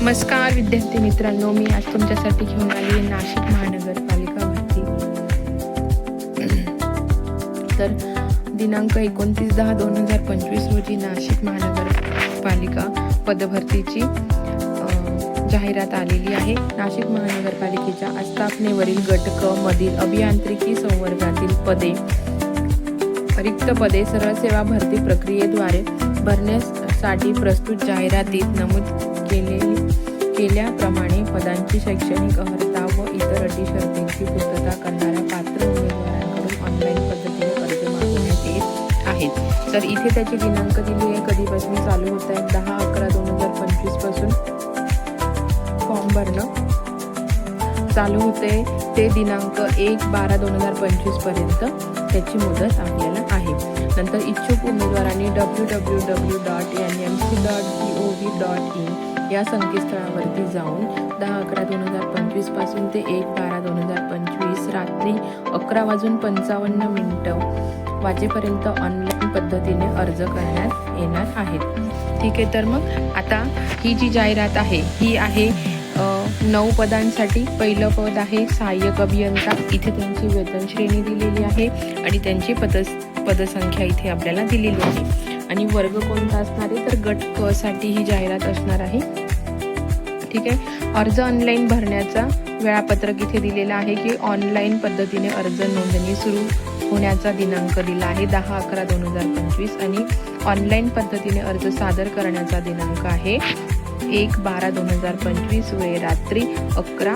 नमस्कार विद्यार्थी मित्रांनो मी आज तुमच्यासाठी घेऊन आली आहे नाशिक महानगरपालिका भरती. तर दिनांक एकोणतीस दहा दोन हजार पंचवीस रोजी नाशिक महानगरपालिका पदभरतीची जाहिरात आलेली आहे. नाशिक महानगरपालिकेच्या आस्थापनेवरील गट क मधील अभियांत्रिकी संवर्गातील पदे रिक्त पदे सरळ सेवा भरती प्रक्रियेद्वारे भरण्यासाठी प्रस्तुत जाहिरातीत नमूद केले केल्याप्रमाणे पदांची शैक्षणिक अर्हता व इतर अटी शर्तींची पूर्तता करणाऱ्या पात्र उमेदवारांकडून ऑनलाईन पद्धतीने अर्ज मागवण्यात येत आहेत. तर इथे त्याची दिनांक दिली आहे. कधीपासून चालू होत आहे दहा अकरा दोन हजार पंचवीसपासून फॉर्म भरणं चालू होते ते दिनांक एक बारा दोन हजार पंचवीसपर्यंत त्याची मुदत आपल्याला आहे. नंतर इच्छुक उमेदवारांनी W W W dot N M C dot G O V dot in या संकेतस्थळावरती जाऊन दहा अकरा दोन हजार पंचवीसपासून ते एक बारा दोन हजार पंचवीस रात्री अकरा वाजून पंचावन्न मिनटं वाजेपर्यंत ऑनलाईन पद्धतीने अर्ज करण्यात येणार आहेत. ठीक आहे तर मग आता ही जी जाहिरात आहे ही आहे नऊ पदांसाठी. पहिलं पद आहे सहाय्यक अभियंता. इथे त्यांची वेतन श्रेणी दिलेली आहे आणि त्यांची पद पदसंख्या इथे आपल्याला दिलेली आहे. आणि वर्ग कोणता असणार आहे? तर गट क साठी ही जाहिरात असणार आहे. ठीक आहे? अर्ज ऑनलाईन भरण्याचा वेळापत्रक इथे दिलेलं आहे की ऑनलाईन पद्धतीने अर्ज नोंदणी सुरू होण्याचा दिनांक दिला आहे दहा अकरा दोन हजार पंचवीस आणि ऑनलाईन पद्धतीने अर्ज सादर करण्याचा दिनांक आहे. एक बारा दोन हजार पंचवीस वेळ रात्री अकरा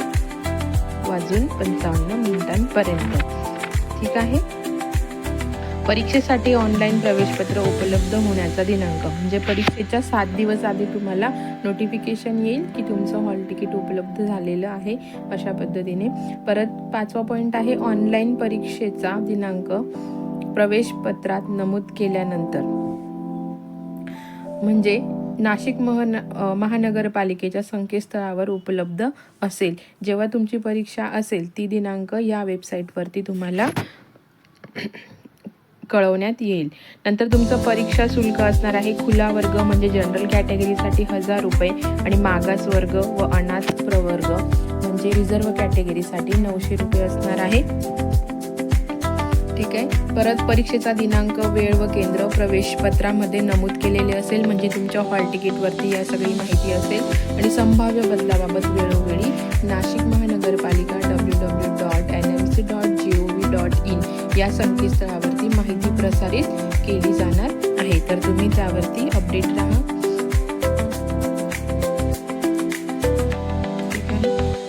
वाजून पंचावन्न मिनिटांपर्यंत. ठीक आहे? परीक्षेसाठी ऑनलाईन प्रवेशपत्र उपलब्ध होण्याचा दिनांक. म्हणजे परीक्षेच्या सात दिवस आधी तुम्हाला नोटिफिकेशन येईल की तुमचं हॉल तिकीट उपलब्ध झालेलं आहे अशा पद्धतीने. परत पाचवा पॉईंट आहे ऑनलाईन परीक्षेचा दिनांक प्रवेशपत्रात नमूद केल्यानंतर. म्हणजे नाशिक महन महानगरपालिकेच्या संकेतस्थळावर उपलब्ध असेल. जेव्हा तुमची परीक्षा असेल ती दिनांक या वेबसाईटवरती तुम्हाला कळवण्यात येईल. नंतर तुमचं परीक्षा शुल्क असणार आहे. खुला वर्ग म्हणजे जनरल कॅटेगरीसाठी हजार रुपये आणि मागास वर्ग व अनाथ प्रवर्ग म्हणजे रिझर्व कॅटेगरीसाठी नऊशे रुपये असणार आहे. ठीक आहे. परत परीक्षेचा दिनांक वेळ व केंद्र प्रवेशपत्रामध्ये नमूद केलेले असेल म्हणजे तुमच्या हॉल तिकीटवरती या सगळी माहिती असेल. आणि संभाव्य बदलाबाबत वेळोवेळी नाशिक महानगरपालिका W W dot N M C dot या संकेतस्थळावरती माहिती प्रसारित केली जाणार आहे. तर तुम्ही त्यावरती अपडेट राहा.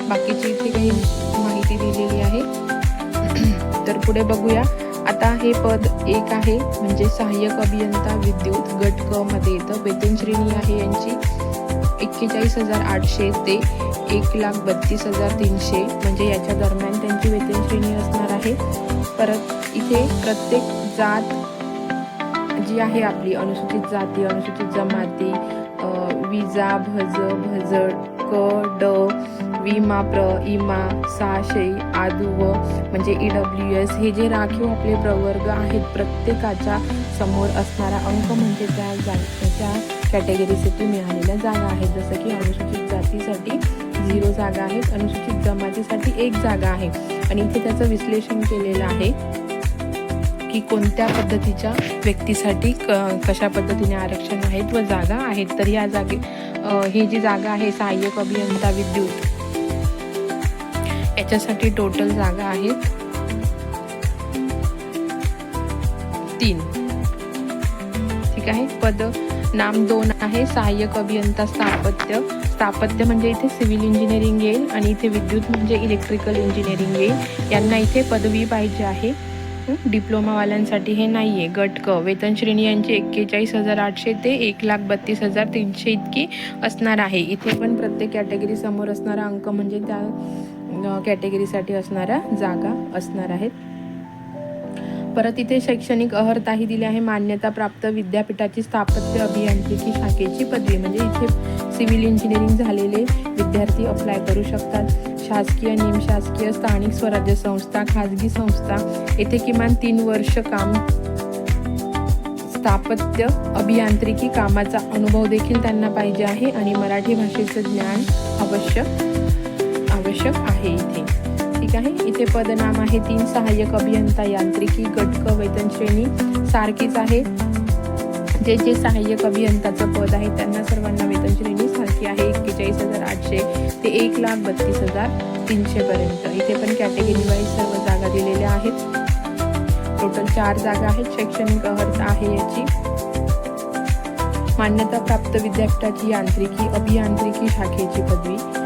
बाकीची इथे काही माहिती दिलेली आहे. तर पुढे बघूया. आता हे पद एक आहे म्हणजे सहाय्यक अभियंता विद्युत गट क मध्ये. येतं वेतन श्रेणी आहे यांची. एक्केचाळीस हजार आठशे ते एक लाख बत्तीस हजार तीनशे म्हणजे याच्या दरम्यान त्यांची वेतन श्रेणी असणार आहे. परत इथे प्रत्येक जात जी आहे आपली अनुसूचित जाती अनुसूचित जमाती विजा भज भजड क ड विमा प्र इमा साशय आदुव म्हणजे ई डब्ल्यू एस हे जे राखीव आपले प्रवर्ग आहेत प्रत्येकाच्या समोर असणारा अंक म्हणजे त्या जा त्या कॅटेगरीसाठी मिळालेल्या जागा आहेत. जसं की अनुसूचित जातीसाठी झिरो जागा आहेत अनुसूचित जमातीसाठी एक जागा आहे. आणि इथे त्याचं विश्लेषण केलेलं आहे की कोणत्या पद्धतीच्या व्यक्तीसाठी क कशा पद्धतीने आरक्षण आहेत व जागा आहेत. तर या जागे ही जी जागा आहे सहाय्यक अभियंता विद्युत याच्यासाठी टोटल जागा आहेत तीन. ठीक आहे? पद नाम दोन आहे सहाय्यक अभियंता स्थापत्य. स्थापत्य म्हणजे इथे सिव्हिल इंजिनिअरिंग येईल आणि इथे विद्युत म्हणजे इलेक्ट्रिकल इंजिनिअरिंग येईल. यांना इथे पदवी पाहिजे आहे. डिप्लोमावाल्यांसाठी हे नाही आहे गट क वेतन श्रेणी यांची एक्केचाळीस हजार आठशे ते एक लाख बत्तीस हजार तीनशे इतकी असणार आहे. इथे पण प्रत्येक कॅटेगरी समोर असणारा अंक म्हणजे त्या कॅटेगरीसाठी असणाऱ्या जागा असणार आहेत. परत इथे शैक्षणिक अर्हताही दिली आहे. मान्यता प्राप्त विद्यापीठाची स्थापत्य अभियांत्रिकी शाखेची पदवी. म्हणजे इथे सिव्हिल इंजिनिअरिंग झालेले विद्यार्थी अप्लाय करू शकतात. शासकीय निमशासकीय स्थानिक स्वराज्य संस्था खाजगी संस्था येथे किमान तीन वर्ष काम स्थापत्य अभियांत्रिकी कामाचा अनुभव देखील त्यांना पाहिजे आहे आणि मराठी भाषेचं ज्ञान आवश्यक आवश्यक आहे इथे. ठीक आहे. इथे पदनाम आहे तीन सहाय्यक अभियंता यांत्रिकी गटक वेतन श्रेणी सारखीच आहे. जे जे सहाय्यक अभियंताचं पद आहे त्यांना सर्वांना वेतन श्रेणी सारखी आहे. एक्केचाळीस हजार आठशे ते एक लाख बत्तीस हजार तीनशे पर्यंत. इथे पण कॅटेगरी वाईज सर्व जागा दिलेल्या आहेत. टोटल चार जागा आहेत. शैक्षणिक अर्ज आहे याची. मान्यता प्राप्त विद्यापीठाची यांत्रिकी अभियांत्रिकी शाखेची पदवी.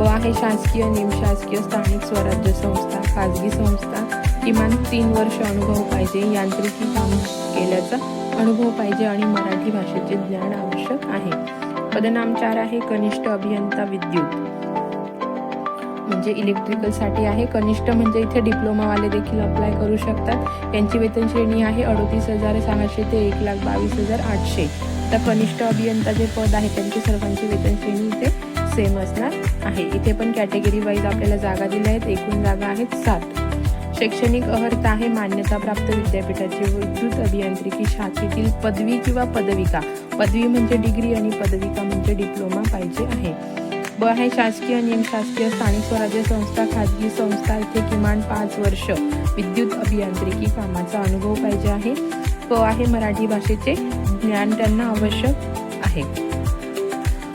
व आहे शासकीय निमशासकीय स्थानिक स्वराज्य संस्था खाजगी संस्था किमान तीन वर्ष अनुभव पाहिजे. यांत्रिकी काम केल्याचा अनुभव पाहिजे आणि मराठी भाषेचे ज्ञान आवश्यक आहे. पदनाम चार आहे कनिष्ठ अभियंता विद्युत. म्हणजे इलेक्ट्रिकलसाठी आहे. कनिष्ठ म्हणजे इथे डिप्लोमावाले देखील अप्लाय करू शकतात. यांची वेतन श्रेणी आहे अडतीस हजार सहाशे ते एक लाख बावीस हजार आठशे. तर कनिष्ठ अभियंता जे पद आहे त्यांची सर्वांची वेतन श्रेणी इथे सेम असणार आहे. इथे पण कॅटेगरी वाईज आपल्याला जागा दिल्या आहेत. एकूण जागा आहेत सात. शैक्षणिक अर्हता आहे मान्यताप्राप्त विद्यापीठाची विद्युत अभियांत्रिकी शाखेतील पदवी किंवा पदविका. पदवी म्हणजे डिग्री आणि पदविका म्हणजे डिप्लोमा पाहिजे आहे. ब आहे शासकीय निमशासकीय स्थानिक स्वराज्य संस्था खाजगी संस्था इथे किमान पाच वर्ष विद्युत अभियांत्रिकी कामाचा अनुभव पाहिजे आहे. क आहे मराठी भाषेचे ज्ञान त्यांना आवश्यक आहे.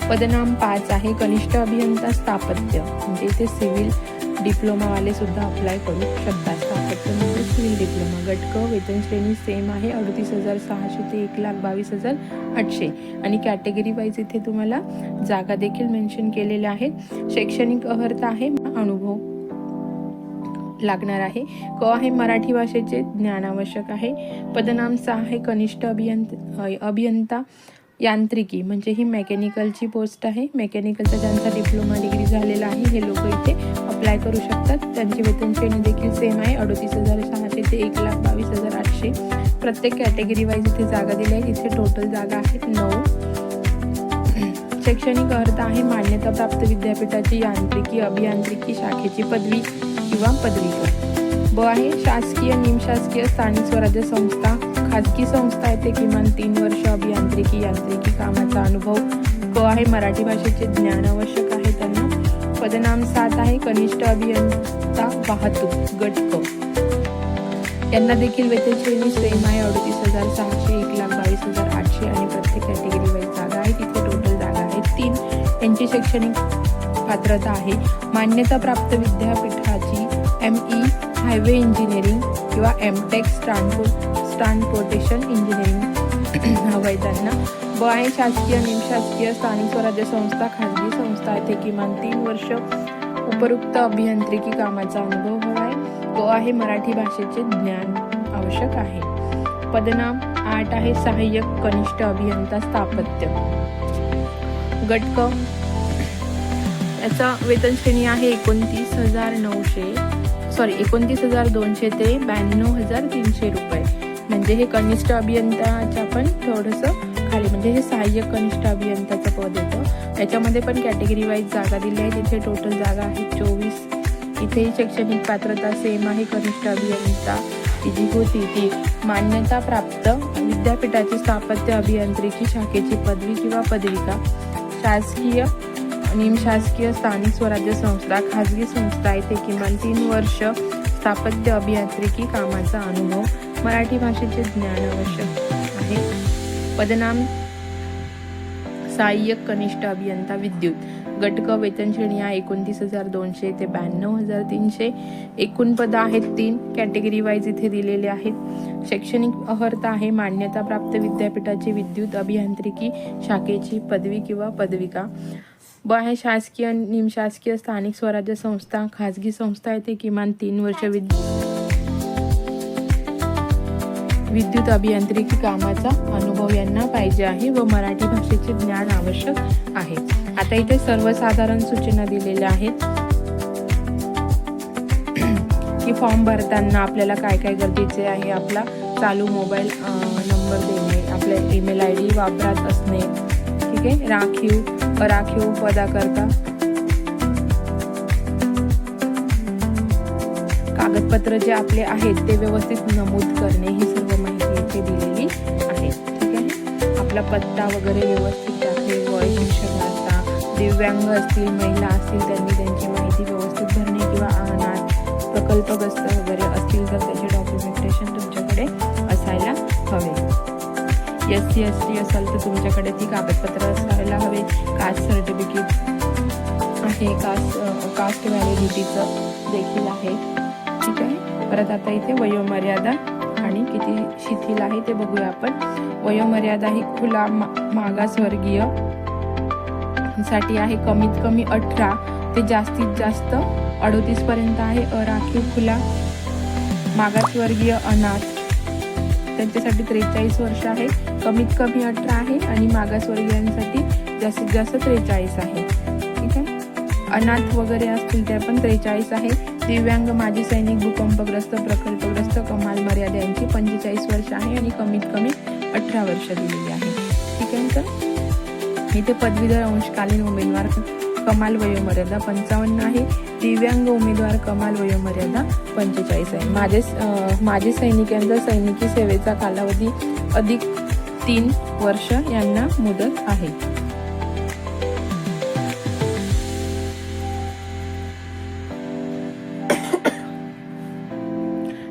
पदनाम पाच आहे कनिष्ठ अभियंता स्थापत्य. म्हणजे इथे सिव्हिल डिप्लोमावाले सुद्धा अप्लाय करू शकतात. स्थापत्य म्हणजे सिव्हिल डिप्लोमा. गटक वेतन श्रेणी सेम आहे. अडतीस हजार सहाशे ते एक लाख बावीस हजार आठशे. आणि कॅटेगरी वाईज इथे तुम्हाला जागा देखील मेन्शन केलेल्या आहेत. शैक्षणिक अर्हता आहे. अनुभव लागणार आहे. क आहे मराठी भाषेचे ज्ञान आवश्यक आहे. पदनाम सहा आहे कनिष्ठ अभियंत अभियंता यांत्रिकी म्हणजे ही मेकॅनिकलची पोस्ट आहे. मेकॅनिकलचा ज्यांचा डिप्लोमा डिग्री झालेला आहे हे लोक इथे अप्लाय करू शकतात. त्यांची वेतन श्रेणी देखील सेम आहे. अडतीस हजार सहाशे ते एक लाख बावीस हजार आठशे. प्रत्येक कॅटेगरी वाईज इथे जागा दिल्या आहेत इथे टोटल जागा आहेत नऊ. शैक्षणिक अर्थ आहे मान्यताप्राप्त विद्यापीठाची यांत्रिकी अभियांत्रिकी शाखेची पदवी किंवा पदविका. ब आहे. शासकीय निमशासकीय स्थानिक स्वराज्य संस्था खाजगी संस्था येथे किमान तीन वर्ष अभियांत्रिकी यांत्रिकी कामाचा अनुभव क आहे. मराठी भाषेचे ज्ञान आवश्यक आहे. त्यांना पदनाम सात आहे. कनिष्ठ अभियंता वाहतूक गट क यांना देखील वेतन श्रेणी सेम आहे. अडतीस हजार सहाशे एक लाख बावीस हजार आठशे आणि प्रत्येक कॅटेगरी वाईज जागा आहे. तिथे टोटल जागा आहेत तीन. यांची शैक्षणिक पात्रता आहे. मान्यताप्राप्त विद्यापीठाची एम ई हायवे इंजिनिअरिंग किंवा M tech transport transportation engineering हवं आहे त्यांना ब आहे शासकीय निमशासकीय स्थानिक स्वराज्य संस्था खाजगी संस्था. येथे किमान तीन वर्ष उपयुक्त अभियांत्रिकी कामाचा अनुभव हवा आहे. ग आहे मराठी भाषेचे ज्ञान आवश्यक आहे. पदनाम आठ आहे सहाय्यक कनिष्ठ अभियंता स्थापत्य. गटक याचा वेतन श्रेणी आहे एकोणतीस हजार नऊशे सॉरी एकोणतीस हजार दोनशे ते ब्याण्णव हजार तीनशे रुपये. म्हणजे हे कनिष्ठ अभियंताच्या पण थोडंसं खाली म्हणजे हे सहाय्यक कनिष्ठ अभियंताचं पद येतं याच्यामध्ये पण कॅटेगरी वाईज जागा दिली आहे. तिथे टोटल जागा आहे चोवीस. इथेही शैक्षणिक पात्रता सेम आहे कनिष्ठ अभियंता. जी होती ती मान्यता प्राप्त विद्यापीठाची स्थापत्य अभियांत्रिकी शाखेची पदवी किंवा पदविका. शासकीय निमशासकीय स्थानिक स्वराज्य संस्था खाजगी संस्था येथे किमान तीन वर्ष स्थापत्य अभियांत्रिकी कामाचा अनुभव मराठी भाषेचे ज्ञान आवश्यक आहे. पदनाम सहाय्यक कनिष्ठ अभियंता विद्युत. गटक वेतन श्रेणी आहे एकोणतीस हजार दोनशे ते ब्याण्णव हजार तीनशे. एकूण पदं आहेत तीन. कॅटेगरी वाईज इथे दिलेले आहेत. शैक्षणिक अहर्ता आहे. मान्यताप्राप्त विद्यापीठाची विद्युत अभियांत्रिकी शाखेची पदवी किंवा पदविका. ब आहे शासकीय निमशासकीय स्थानिक स्वराज्य संस्था खाजगी संस्था येथे किमान तीन वर्ष विद विद्युत अभियांत्रिकी कामाचा अनुभव यांना पाहिजे आहे व मराठी भाषेचे ज्ञान आवश्यक आहे. आता इथे सर्वसाधारण सूचना दिलेल्या आहेत. की फॉर्म भरताना आपल्याला काय काय गरजेचे आहे आपला? चालू मोबाईल नंबर देणे आपल्या ईमेल आय डी वापरात असणे. ठीक आहे? राखीव राखीव पदाकरता कागदपत्र जे आपले आहेत ते व्यवस्थित नमूद करणे ही सर्व माहिती इथे दिलेली आहे. आपला पत्ता वगैरे व्यवस्थित टाकले वय शिक्षणाचा दिव्यांग असतील महिला असतील त्यांनी त्यांची माहिती व्यवस्थित भरणे किंवा अनाथ प्रकल्पग्रस्त वगैरे असतील तर त्याचे एस सी एस टी असेल तर तुमच्याकडे. ती कागदपत्र असायला हवे. कास्ट सर्टिफिकेट आहे. कास्ट कास्ट व्हॅलिडिटीचं देखील आहे. ठीक आहे? परत आता इथे वयोमर्यादा आणि किती शिथिल आहे ते बघूया आपण. वयोमर्यादा ही खुला मा मागासवर्गीयसाठी आहे. कमीत कमी अठरा ते जास्तीत जास्त अडोतीस पर्यंत आहे. अराखीव खुला मागासवर्गीय अनाथ. त्यांच्यासाठी त्रेचाळीस वर्ष आहे. कमीत कमी अठरा आहे आणि मागासवर्गीयांसाठी जास्तीत जास्त त्रेचाळीस आहे. ठीक आहे? अनाथ वगैरे असतील त्या पण त्रेचाळीस आहे. दिव्यांग माजी सैनिक भूकंपग्रस्त प्रकल्पग्रस्त कमाल मर्यादा यांची पंचेचाळीस वर्ष आहे आणि कमीत कमी अठरा वर्ष दिलेली आहे. ठीक आहे तर इथे पदवीधर अंशकालीन उमेदवार कमाल वयोमर्यादा पंचावन्न आहे. दिव्यांग उमेदवार कमाल वयोमर्यादा पंचेचाळीस आहे. माझे माझे माजी सैनिकांचा सैनिकी सेवेचा कालावधी अधिक तीन वर्ष यांना मुदत आहे.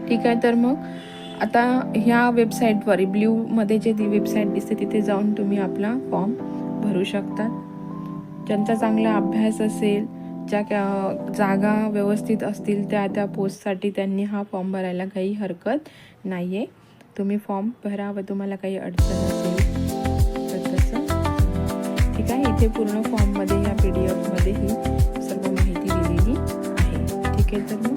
ठीक आहे तर मग आता ह्या वेबसाईटवर ब्ल्यूमध्ये जे ती वेबसाईट दिसते तिथे जाऊन तुम्ही आपला फॉर्म भरू शकता. ज्यांचा चांगला अभ्यास असेल ज्या क्या- जागा व्यवस्थित असतील त्या त्या पोस्टसाठी त्यांनी हा फॉर्म भरायला काही हरकत नाही आहे तुम्ही फॉर्म भरा व तुम्हाला काही अडचण असेल तर तसं. ठीक आहे इथे पूर्ण फॉर्ममध्ये या पी डी एफमध्येही सर्व माहिती दिलेली आहे. ठीक आहे तर मग.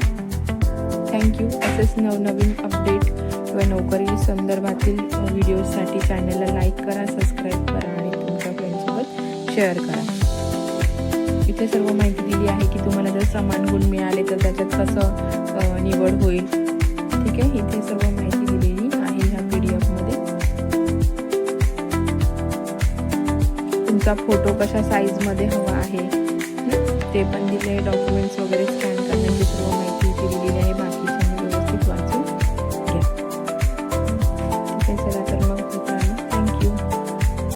थँक्यू असेच नवनवीन अपडेट किंवा नोकरी संदर्भातील व्हिडिओजसाठी चॅनलला लाईक करा सबस्क्राईब करा आणि तुमच्या फ्रेंडसोबत शेअर करा. इथे सर्व माहिती दिली आहे की तुम्हाला जर समान गुण मिळाले तर त्याच्यात कसं निवड होईल. ठीक आहे इथे सर्व माहिती तुमचा फोटो कशा साईजमध्ये हवा आहे? ते पण दिले डॉक्युमेंट्स वगैरे स्कॅन करण्याची सर्व माहिती इथे दिलेली आहे.